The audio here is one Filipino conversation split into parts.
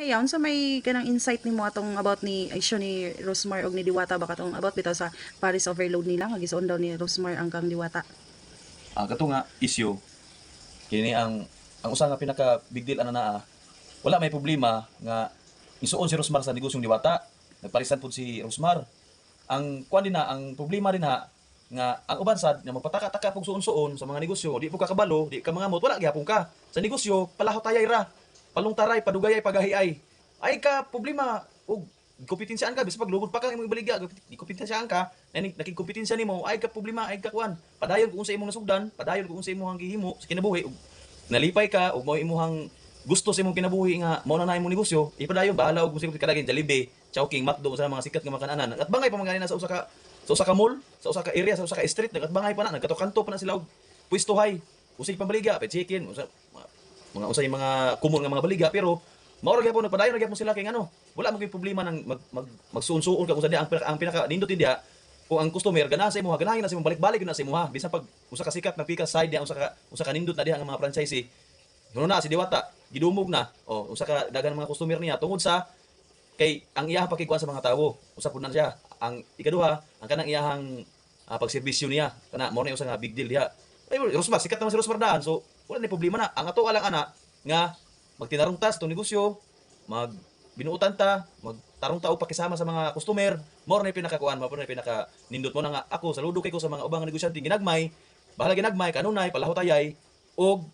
Hey, unsa may kanang insight nimo atong about ni isyu ni Rosmar og ni Diwata baka tong about bitaw sa Paris overload nila? Nga gisuon daw ni Rosmar ang kang Diwata. ang kato nga issue kini ang ang usa nga pinaka big deal ana naa wala may problema nga isuon si Rosmar sa negosyong diwata. Nagparisan pud si Rosmar. Ang kuan din na ang problema din ha nga ang uban sad nga magpataka-taka pug suon-suon sa mga negosyo di po ka kabalo di ka mga mot wala gyapon ka. Sa negosyo palahot tayay ra palungtaray padugayay pagahiay. Ay ka problema og kompetensyahan ka. Bisa pag lugod pa ka imong ibaligya di kompetensyahan ka naning nakikompetensya nimo. Ay ka problema ay ka kuan padayon kung sa imong nasugdan padayon kung sa imong gihimo sa kinabuhi ug nalipay ka ug mao imong gusto sa imong kinabuhi nga mao na na imong negosyo ipadayon bahala og gusto kadagin Jollibee Chowking McDo sa mga sikat nga makananan at bangay pa mga na sa usa ka sa usa ka mall sa usa ka area sa usa ka street nagatbangay pa na nagkato-kanto pa na sila og pwestuhay. Usay pambaligya pa chicken usa mga, usay mga kumon nga mga baliga pero mao ra gyapon nagpadayon gyapon sila kay ano wala mo gyud problema nang mag, mag magsuon-suon ka kung saan ang pinaka ang pinaka nindot diha kung ang customer ganahan sa imo ganahan na sa imo balik-balik na sa imo ha bisan pag usa ka sikat nagpika side diha usa ka usa ka nindot na diha nga mga franchisee Ano na si Diwata, gidumog na. O usa ka dagan mga customer niya tungod sa kay ang iyahang pakikuan sa mga tawo. Usa pud na siya. Ang ikaduha, ang kanang iyahang uh, pagserbisyo niya. Kana mo na usa nga big deal diha. Ay Rosmar, sikat naman si Rosmar daan. So wala ni problema na. Ang ato alang ana nga magtinarong ta sa negosyo, mag binuutan ta, magtarong ta og pakisama sa mga customer, mo na pinakakuan, mo na pinaka nindot mo na nga. Ako saludo kay ko sa mga ubang negosyante ginagmay, bahala ginagmay kanunay palahutayay og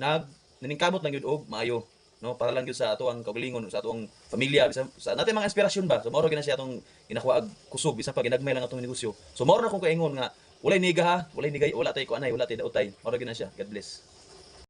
nag naningkamot lang yun og maayo. No para lang yun sa ato ang kaugalingon sa ato ang pamilya. Bisan sa natin mga inspirasyon ba? So mao ra gina siya atong ginakuha kusog. Bisan pa ginagmay lang atong negosyo. So mao na kung kaingon nga walay niga ha? Walay nigay wala tay ko anay wala tay daotay. Mao ra gina siya. God bless